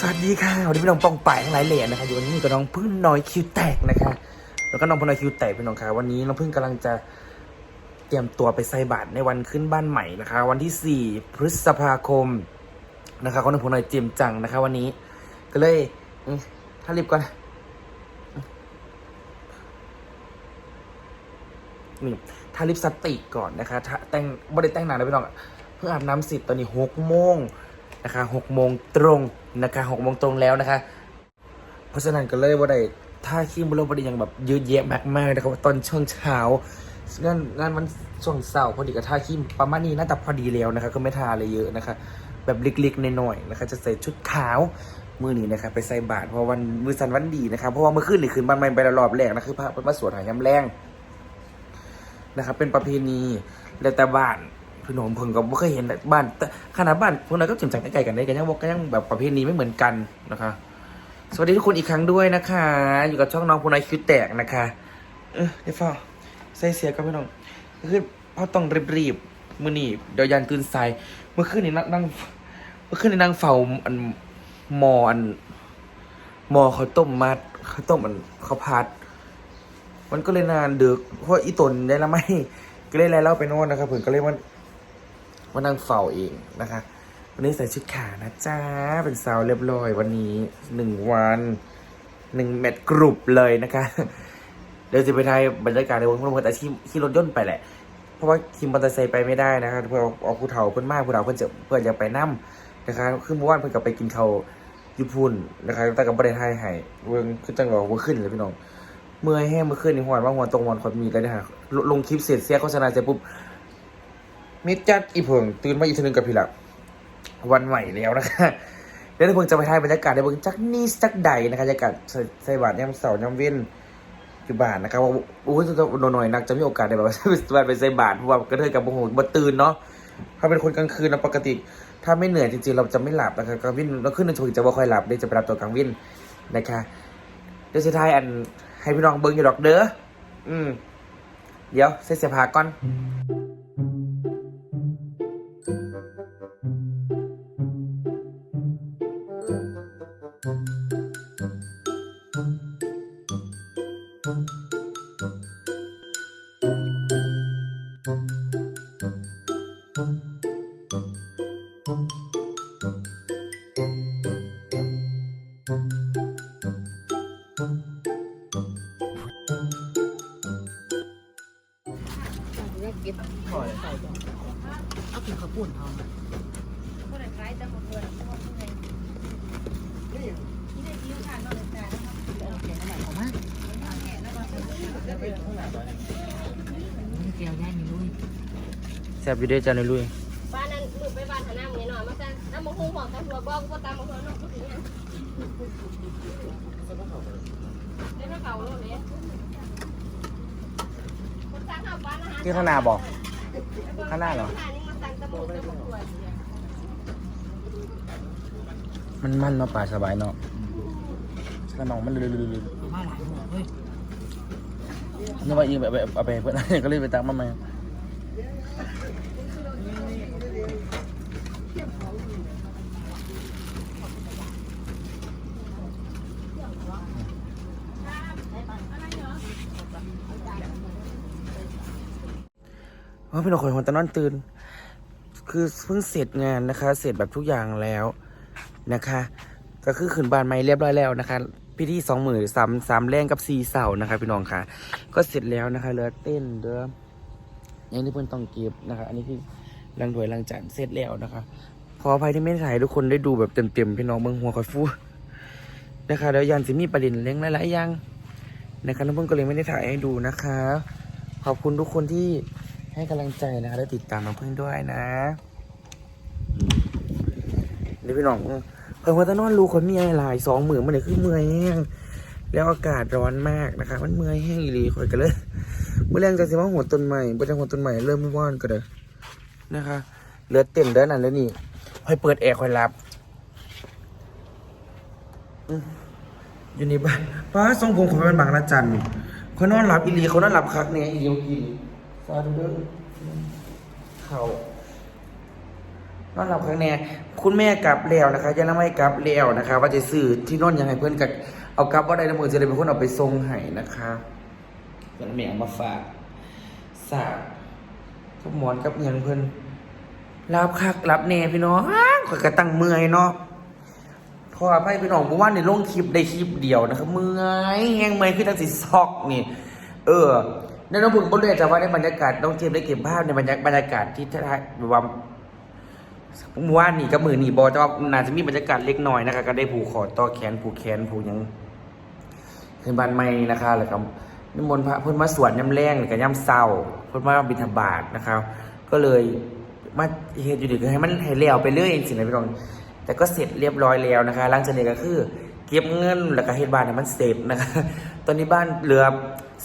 สวัสดีค่ะวันนี้พี่น้องปองป่ายทั้งหลายเหรียญนะคะอยู่วันนี้กับน้องพึ่งน้อยคิวแตกนะคะ แล้วก็น้องพึ่งน้อยคิวแตกพี่น้องค่ะวันนี้น้องพึ่งกำลังจะเตรียมตัวไปใส่บาตรในวันขึ้นบ้านใหม่นะคะ วันที่ 4 พฤษภาคมนะคะของน้องพึ่งน้อยเจียมจังนะคะ วันนี้ ก็เลยถ้ารีบก่อนนี่ถ้ารีบสติก่อนนะคะถ้าแต่งไม่ได้แต่งหนานนะพี่น้องเพิ่งอาบน้ำเสร็จตอนนี้หกโมง นะคะหกโมงตรงนะคะหกโมงตรงแล้วนะคะ เพราะฉะนั้นก็เลยว่าได้ท่าขี้บุรบดีอย่างแบบเยอะแยะมากมากนะครับตอนช่วงเช้างานงานมันช่วงเสาร์พอดีกับท่าขี้ประมาณนี้น่าจะพอดีแล้วนะคะ ก็ไม่ทาอะไรเยอะนะคะ แบบเล็กๆหน่อยๆนะคะ จะใส่ชุดขาวมือนี้นะคะไปใส่บาตรเพราะวันมือสันวันดีนะคะเพราะว่าเมื่อคืนนี่คืนบ้านใหม่ไปรอบแรกนะคือพระเป็นมาสวดหายำแรงนะครับเป็นประเพณีแล้วแต่บ้าน พี่น้องเพิ่งก็ไม่เคยเห็นบ้าน แต่ขนาดบ้านพวกนั้นก็จริงจังใกล้ๆกันได้กันยังบอกก็ยังแบบประเพณีไม่เหมือนกันนะคะ สวัสดีทุกคนอีกครั้งด้วยนะคะ อยู่กับช่องน้องพูนายคิวแตกนะคะ เออเดี๋ยวฟ้าใส่เสียก็พี่น้องก็คือพ่อต้องรีบๆมือนี่เดี๋ยวยันตื่นสายเมื่อคืนนี่นั่งนั่งเมื่อคืนนี่นั่งเฝ้าอันมออันมอเขาต้มมัดเขาต้มอันเขาพัด มันก็เลยนานดึกเพราะอีตนได้ละไม่ก็เลยไล่เล่าไปโน่นนะครับผมก็เลยมัน มานั่งเฝ้าเองนะคะ วันนี้ใส่ชุดขาวนะจ้าเป็นสาวเรียบร้อย วันนี้หนึ่งวันหนึ่งแมตช์กรุบเลยนะคะ เดี๋ยวจะไปถ่ายบรรยากาศในวงพลเมืองอาชีพขี่รถยนต์ไปแหละ เพราะว่าขี่มอเตอร์ไซค์ไปไม่ได้นะคะเพื่อเอาผู้เฒ่าเพื่อนมากผู้เฒ่าเพื่อนจะเพื่อนจะไปนั่มนะคะคือเมื่อวานเพื่อนกับไปกินเขาวญี่ปุ่นนะคะแต่กับประเทศไทยให้เวิงคือจังหวะว่าขึ้นเลยพี่น้องเมื่อยแห้งเมื่อคืนนี่หัวว่าหัวตรงวันคนมีกันนะฮะลลงคลิปเสร็จเสียโฆษณาเสร็จปุ๊บ มิดจัดอีเพิงตื่นมาอีกทีนึงกับพี่ละวันใหม่แล้วนะคะเดี๋ยวเพิ่งจะไปถ่ายบรรยากาศในเบิ่งจักนี่จักใดนะคะบรรยากาศใส่บาทย่ำเสาร์ย่ำเว้นอยู่บ้านนะครับว่าโอ้ยจะหน่อยนักจะมีโอกาสได้แบบว่าบ้านไปใส่บาทเพราะว่ากระเทยกับโมโหบ่ตื่นเนาะเขาเป็นคนกลางคืนนะปกติ ถ้าไม่เหนื่อยจริงๆเราจะไม่หลับนะคะกลางวินเราขึ้นในช่วงจะบ่ค่อยหลับเดี๋ยจะไปรับตัวกลางวินนะคะเดี๋ยวสุดท้ายอันให้พี่น้องเบิ้งอยู่ดอกเด้ออืมเดี๋ยวเสียเสียผาก่อน เก็บขอใส่ก่อนเอากินข้าวปุ้นเอาคนขายแต่หมดเลยที่ได้ยิ้มค่ะนอกจากเอาแกงใหม่ออกมาแล้วก็แกงย่ายมีลุยแซ่บอยู่เด้อจานลุยบ้านนั้นมือไปบ้านหาน้ำเงี้ยหน่อยมาสั่งน้ำมะฮุ่งหอมตำรวจบอกว่าตำมะฮุ่งนอกก็ถึงเนี่ยเล่นเขาเลย นี่ข้าวบ้านอาหารที่ข้างหน้าบอกข้างหน้าเหรอข้างหน้านี่มาสั่งตำรวจตำรวจมันมันเนาะป่าสบายเนาะสนองมันลือมาหลายหมดเฮ้ยๆนึกว่าอีแบบเอาไปเพื่อนก็เลยไปตักมาใหม่ ว่าพี่น้องคนคนตะนอนตื่น คือเพิ่งเสร็จงานนะคะ เสร็จแบบทุกอย่างแล้วนะคะ ก็คือขึ้นบานใหม่เรียบร้อยแล้วนะคะพิธีสองหมื่นสามสามแรงกับสี่เสานะคะ พี่น้องค่ะ ก็เสร็จแล้วนะคะเหลือเต้นเด้อยังที่เพิ่อนต้องเก็บนะคะ อันนี้คือลังถวยลังจานเสร็จแล้วนะคะขออภัยที่ไม่ถ่ายให้ทุกคนได้ดูแบบเต็มๆพี่น้องเมืองหัวคอยฟูนะคะแล้วยันสิมีประเด็นเล้งหลายๆอย่างนะคะน้องเพิ่งก็เลยไม่ได้ถ่ายให้ดูนะคะ ขอบคุณทุกคนที่ ให้กำลังใจนะคะและติดตามน้องเพิ่งด้วยนะนี่พี่น้องเพิ่งว่าจะนอนรูคนมีไรหลายสองหมื่นมันเนี่ยคือเมื่อยแห้งแล้วอากาศร้อนมากนะคะ มันเมื่อยแห้งอีหลีคอยกันเลยเมื่อแรงจะสิว่าหัวต้นใหม่เมื่อแรงหัวต้นใหม่เริ่มไม่ว่านก็เลยนะคะเลือเต็มเด้านนั้นแล้วนี่คอยเปิดแอร์คอยรับอือยู่ในบ้านป้าทรงผมของเป็นบางละจันเขานอนหลับอีหลีเขานอนหลับคักเนี่ยอีเดียวกิน สาธุเด้อเขานอนหลับข้งแน่คุณแม่กลับแล้วนะคะยังไม่กลับแล้วนะคะ ว่าจะซื้อที่นอนยังไงเพื่อนกับเอากลับว่าได้นะมือจะได้เป็นคนเอาไปส่งให้นะคะแล้วแม่เอามาฝากสากกับหมอนกับเงินเพื่อนรับคักรับแน่พี่น้องข่อยกระตั้งเมื่อยเนาะพอไปพี่น้องเมื่อวานในลงคลิปได้คลิปเดียวนะครับเมื่อยแห้งเมื่อยคือทั้งสิซอกนี่ เออ ในน้องพึ่งบนเรือจะว่าในบรรยากาศน้องเจมได้เก็บภาพในบรรยากาศบรรยากาศที่ท่าแบบว่าเมื่อวานนี่กับมือนี่บอแต่ว่าน่าจะมีบรรยากาศเล็กน้อยนะคะก็ได้ผูกคอต่อแขนผูกแขนผูกยังขึ้นบ้านใหม่นะคะแล้วก็นิมนต์พระเพิ่นมาสวดย่ำแรงหรือกับย่ำเศร้าเพิ่นมาบิณฑบาตนะครับ ก็เลยมาเฮ็ดอยู่ดีก็ให้มันให้แล้วไปเรื่อยเองสินะพี่น้องแต่ก็เสร็จเรียบร้อยแล้วนะคะหลังจากนี้ก็คือ เก็บเงินแล้วก็เฮ็ดบ้านให้มันเสร็จนะคะตอนนี้บ้านเหลือ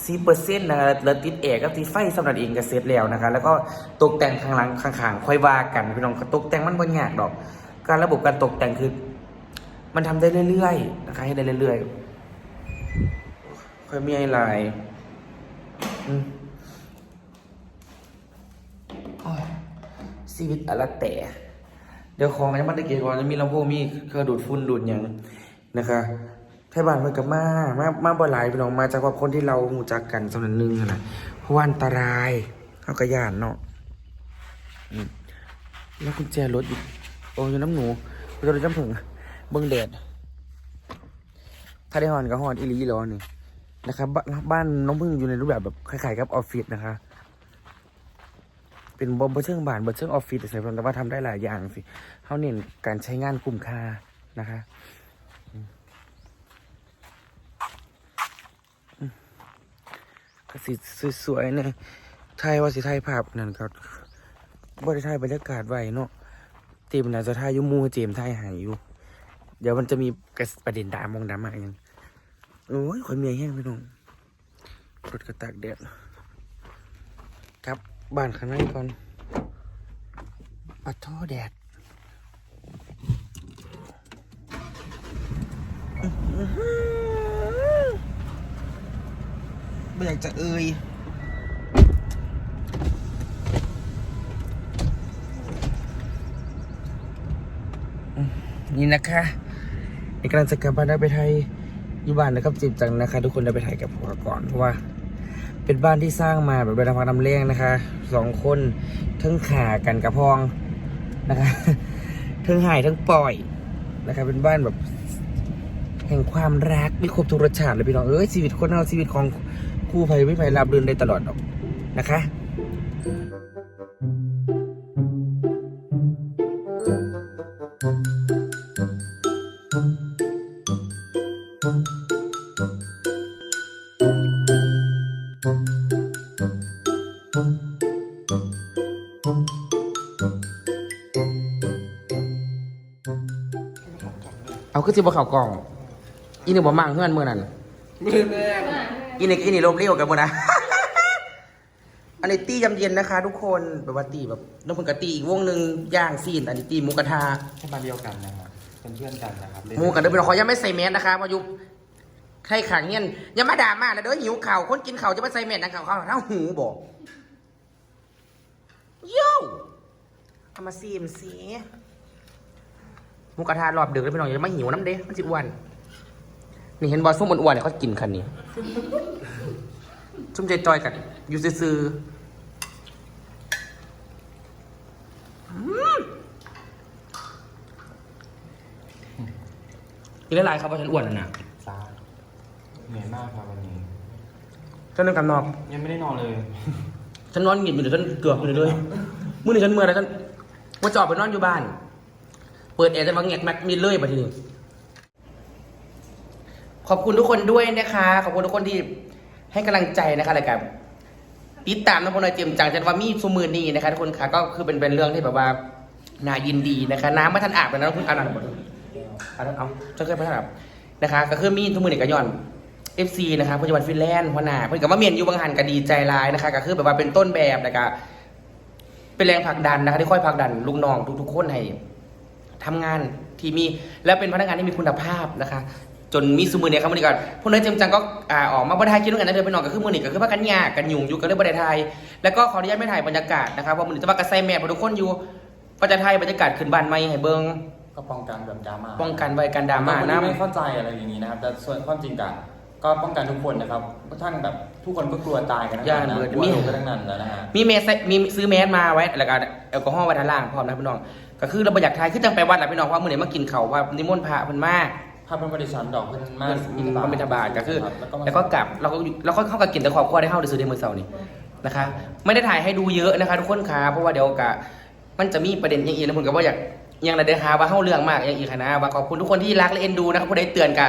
4เปอร์เซ็นต์นะคะเหลือติดแอร์กับติดไฟสำหรับเองก็เสร็จแล้วนะคะแล้วก็ตกแต่งข้างหลังข้างๆค่อยว่ากันพี่น้องตกแต่งมันบ่ยากดอก การระบบการตกแต่งคือ มันทำได้เรื่อยๆนะคะให้ได้เรื่อยๆ ค่อยมีอะไรอืมโอ้ยชีวิตอะไรแต่ เดี๋ยวของยังมันได้เกี่ยวก่อนจะมีลำโพงมีเครื่องดูดฝุ่นดูดหยังนะคะ ไทยบ้านเพิ่นกับมา มามาบ่หลายพี่น้องมาจากว่าคนที่เราหูจักกันสำนักหนึ่งหั้นนะเพราะว่าอันตรายเขาก็ย่านเนาะอืมแล้วกุญแจรถอยู่โอ้ยน้ำหนูกุญแจรถจำผึ่งเบิ่งแดดถ้าได้ฮอนก็ฮอนอีหลีอีหลอนี่นะครับบ้านบ้านน้องพึ่งอยู่ในรูปแบบแบบคล้ายๆกับออฟฟิศนะคะ เป็นบอมเชิงบ้านบเชิงออฟฟิศแต่แต่ว่าทำได้หลายอย่างสิเขาเน้นการใช้งานคุ้มค่านะคะอืมอืม ก็สิสวยๆเนี่ยไทยว่าสิไทยภาพนั่นก็บริไทยบรรยากาศไว้เนาะเต็มน่าจะไทยยุมูเจมไทยหายอยู่ เดี๋ยวมันจะมีกระประเด็นดามงดราม่าอย่างโอ้ยคนเมียแห้งไปน้องรถกระตากแดดครับบ้านข้างในก่อนปัดท่อแดดอื้อ ไม่อยากจะเอ่ยนี่นะคะในกำลังจะกลับบ้านได้ไปไทยอยู่บ้านนะครับจิบจังนะคะ ทุกคนได้ไปไทยกับผัวก่อนเพราะว่า เป็นบ้านที่สร้างมาแบบเป็นพักน้ำเลี้ยงนะคะสองคนทั้งขากันกระพองนะคะทั้งหายทั้งปล่อยนะคะเป็นบ้านแบบแห่งความรักมีครบทุกรสชาติเลยพี่น้องเอ้ยชีวิตคนเราชีวิตของ คู่ภัยไม่ภัยรับเดินได้ตลอดหรอกนะคะเอาคือสิบ่เข่ากล่อง อีนี่บ่มั่งเฮือนเมื้อนั้น มือแม่ อีนี่อีนี่ลมเลี้ยวกันหมดนะ อันนี้ตียำเย็นนะคะ ทุกคนแบบว่าตีแบบน้องเพิ่นก็ตีอีกวงหนึ่งย่างซีน อันนี้ตีหมูกระทะใช่มาเดียวกันนะครับเป็นเพื่อนกันนะครับหมูกันเด้อพี่น้องขอยังไม่ใส่แมสนะคะมายุใครขังเงี้ยอย่ามาด่ามานะเด้อหิวข่าวคนกินข่าวจะมาใส่แมสนะข่าวข่าวเท่าหูบอกโย่เอามาซีมสิหมูกระทะรอบดึกแล้วพี่น้องอย่ามาหิวน้ำเด้มันสิอ้วน นี่เห็นบอส้มอ้วนๆเนี่ยเขากินคันนี้ ชุ่มใจจอยกันอยู่ซื่อๆอืมกินได้หลายครับเพราะฉันอ้วนแล้วนะซ่าเหนื่อยมากครับวันนี้ฉันนึกกันนอกยังไม่ได้นอนเลย ฉันนอนหงิบอยู่เดี๋ยวฉันเกือบอยู่เลยมื่อนี้ฉันเมื่อยแล้วฉันว่าจะออกไปนอนอยู่บ้าน เปิดแอร์จะมาแงกแม็กมีเลยมาทีนี้ ขอบคุณทุกคนด้วยนะคะ ขอบคุณทุกคนที่ให้กำลังใจนะคะรายการติดตามน้องพลอยเจียมจังจันว่ามีสมือนีนะคะทุกคนค่ะก็คือเป็นเป็นเรื่องที่แบบว่าน่ายินดีนะคะ น้ำไม่ทันอาบเลยนะคุณอาบน้ำหมดอาบน้ำเอาฉันเคยไปทันอาบนะคะ ก็คือมีทุมือนี่ก็ย้อน FC นะคะปัจจุบันฟินแลนด์หัวหน้าเพิ่นก็มาเมียนอยู่บางหันก็ดีใจร้ายนะคะ ก็คือแบบว่าเป็นต้นแบบแล้วก็เป็นแรงผลักดันนะคะที่ค่อยผลักดันลูกน้องทุกๆคนให้ทำงานที่มีและเป็นพนักงานที่มีคุณภาพนะคะ จนมีสมือเนี่ยครับมือนี้ก่อนพวกนั้นเจมจังก็อ่าออกมาบรรทายคิดด้วยกันนะเดินไปนอนก็คือมือนี้ก็คือพากันยากกันยุ่งอยู่กันเรื่องบรรทายแล้วก็ขออนุญาตไม่ถ่ายบรรยากาศนะครับเพราะมือนี้จะว่ากระไซแม่พอทุกคนอยู่ก็จะไทยบรรยากาศขึ้นบ้านไม่ให้เบิงก็ป้องกันแบบดราม่าป้องกันไว้กันดราม่าบงคนนะที่ไม่เข้าใจอะไรอย่างนี้นะครับแต่ส่วนความจริงกันก็ป้องกันทุกคนนะครับเพราะท่านแบบทุกคนก็กลัวตายกันทั้งนั้นนะกลัวโรคกันทั้งนั้นนะฮะมีเมสมีซื้อแมสมาไว้แล้วก็แอลกอฮอล์ไว้ด้านล่างพร้อมนะพี่น้อง ก็คือเราบ่อยากทายคือจังไปวัดแหละพี่น้องว่ามื้อนี้มากินเขาวว่านิมนต์พระเพิ่นมา ภาพเป็นบริษัทดอกเพิ่นมาเพิ่นมาบิณฑบาตก็คือ รับแล้วก็มาแล้วก็กลับเราก็เราก็เข้ากับกินแต่ครอบครัวได้เข้าได้ซื้อในมื้อเช้านี่นะคะ ไม่ได้ถ่ายให้ดูเยอะนะคะ ทุกคนค่ะเพราะว่าเดี๋ยวกะมันจะมีประเด็นอย่างอีกแล้วผมก็บ่อยากยังระเดหาว่าเข้าเรื่องมากอย่างอีกค่ะนะว่าขอบคุณทุกคนที่รักและเอ็นดูนะครับผู้ใดเตือนกะ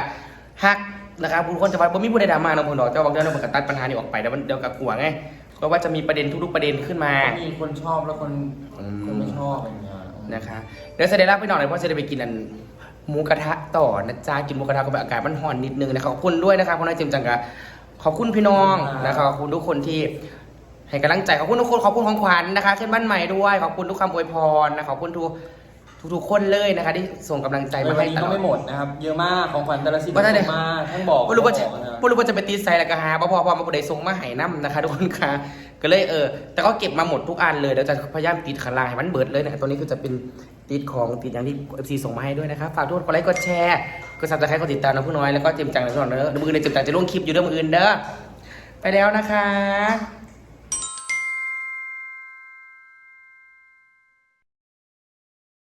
ฮักนะครับผู้คนจะว่าบ่มีผู้ใดดราม่าเนาะผมดอกเจ้าบอกเดี๋ยวเราก็ตัดปัญหานี้ออกไปเดี๋ยวมันเดี๋ยวกะกลัวไงเพราะว่าจะมีประเด็นทุกๆประเด็นขึ้นมาก็มีคนชอบแล้วคนอืม คนไม่ชอบอะไรอย่างเงี้ย นะคะเดี๋ยวเสได็จรับพี่น้องหน่อยเพราะจะได้ไปกินอัน หมูกระทะต่อนะจ๊ะกินหมูกระทะกับอากาศมันร้อนนิดนึงนะครับขอบคุณด้วยนะครับคุณนายเจมส์จังกะขอบคุณพี่น้องนะครับขอบคุณทุกคนที่ให้กำลังใจขอบคุณทุกคนขอบคุณของขวัญนะคะขึ้นบ้านใหม่ด้วยขอบคุณทุกคำอวยพรนะขอบคุณทุกทุกๆคนเลยนะคะที่ส่งกำลังใจไปมาวัให้นนี้ตลก็อดไม่หมดนะครับเยอะมากของขวัญแต่ละชิ้นว่าถ้าเนี่ยเยอะมากทั้งบอกไม่รู้ว่าจะบอกน ไม่รู้ว่าจะไปตีใส่แล้วก็หาบ่พอพอมาบุได้ส่งมาให้น้ำนะคะ ทุกคนค่ะ ก็เลยเออ แต่ก็เก็บมาหมดทุกอันเลยเดี๋ยวจะพยายามติดขลางให้มันเบิดเลยนะตัวนี้คือจะเป็นติดของติดอย่างที่ FC ส่งมาให้ด้วยนะครับ ฝากทุกคนกดไลค์กดแชร์กดซับสไครต์กดติดตามนะผู้น้อยแล้วก็เจมจังนะพี่น้องเด้อมือในเจมจังจะลงคลิปอยู่เด้อมืออื่นเด้อไปแล้วนะคะ